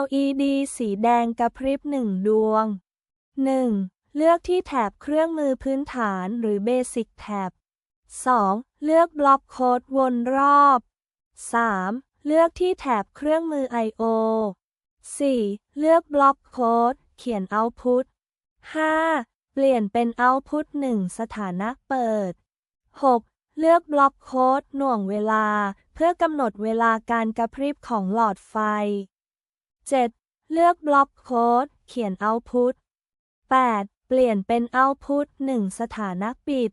LED สีแดงกระพริบหนึ่งดวง 1. เลือกที่แถบเครื่องมือพื้นฐานหรือ Basic Tab 2. เลือกบล็อกโค้ดวนรอบ 3. เลือกที่แถบเครื่องมือ I/O 4. เลือกบล็อกโค้ดเขียน Output 5. เปลี่ยนเป็น Output 1 สถานะเปิด 6. เลือกบล็อกโค้ดหน่วงเวลา เพื่อกำหนดเวลาการกระพริบของหลอดไฟ 7. เลือกบล็อกโค้ด เขียน Output 8. เปลี่ยนเป็น Output 1สถานะปิด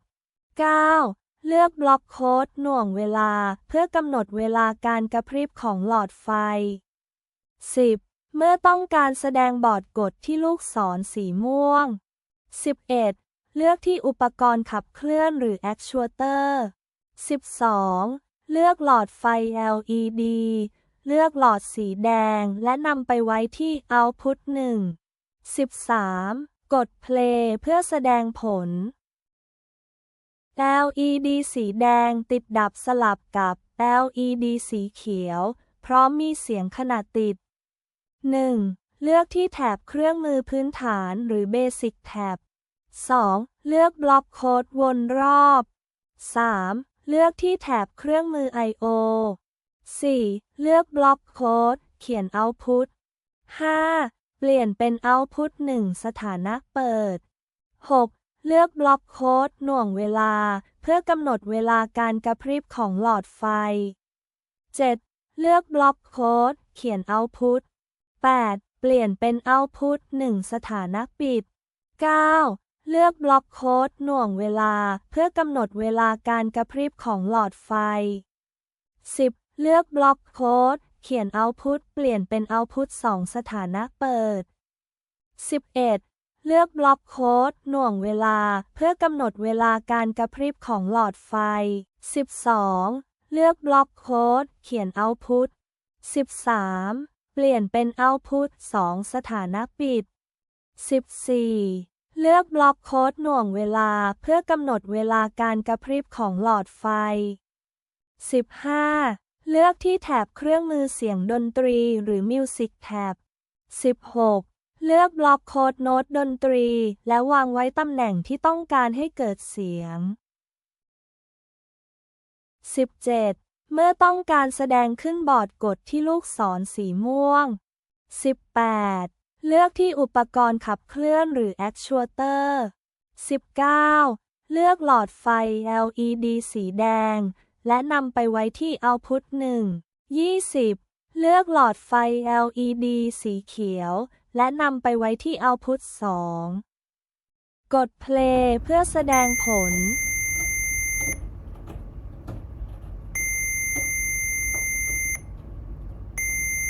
9. เลือกบล็อกโค้ดหน่วงเวลาเพื่อกำหนดเวลาการกระพริบของหลอดไฟ 10. เมื่อต้องการแสดงบอร์ดกดที่ลูกศรสีม่วง 11. เลือกที่อุปกรณ์ขับเคลื่อนหรือ Actuator 12. เลือกหลอดไฟ LED เลือกหลอดสีแดงและนำไปไว้ที่ Output 1 13. กด Play เพื่อแสดงผล LED สีแดงติดดับสลับกับ LED สีเขียว พร้อมมีเสียงขณะติด 1. เลือกที่แถบเครื่องมือพื้นฐานหรือ Basic Tab 2. เลือกบล็อกโค้ดวนรอบ 3. เลือกที่แถบเครื่องมือ I/O 4. เลือกบล็อกโค้ด เขียน Output 5. เปลี่ยนเป็น Output 1 สถานะเปิด 6. เลือกบล็อกโค้ด หน่วงเวลา เพื่อกำหนดเวลาการกระพริบของหลอดไฟ 7. เลือกบล็อกโค้ด เขียน Output 8. เปลี่ยนเป็น Output 1 สถานะปิด 9. เลือกบล็อกโค้ด หน่วงเวลา เพื่อกำหนดเวลาการกระพริบของหลอดไฟ 10. เลือกบล็อกโค้ด เขียน Output เปลี่ยนเป็น Output 2 สถานะเปิด 11. เลือกบล็อกโค้ด หน่วงเวลา เพื่อกำหนดเวลาการกระพริบของหลอดไฟ 12. เลือกบล็อกโค้ด เขียน Output 13. เปลี่ยนเป็น Output 2 สถานะปิด 14. เลือกบล็อกโค้ดหน่วงเวลาเพื่อกำหนดเวลาการกระพริบของหลอดไฟ 15. เลือกที่แถบเครื่องมือเสียงดนตรีหรือ Music Tab 16. เลือกบล็อกโค้ดโน้ตดนตรี และวางไว้ตำแหน่งที่ต้องการให้เกิดเสียง 17. เมื่อต้องการแสดงขึ้นบอร์ดกดที่ลูกศรสีม่วง 18. เลือกที่อุปกรณ์ขับเคลื่อนหรือ Actuator 19. เลือกหลอดไฟ LED สีแดง และนำไปไว้ที่ Output 1 20. เลือกหลอดไฟ LED สีเขียว และนำไปไว้ที่ Output 2 กด Play เพื่อแสดงผล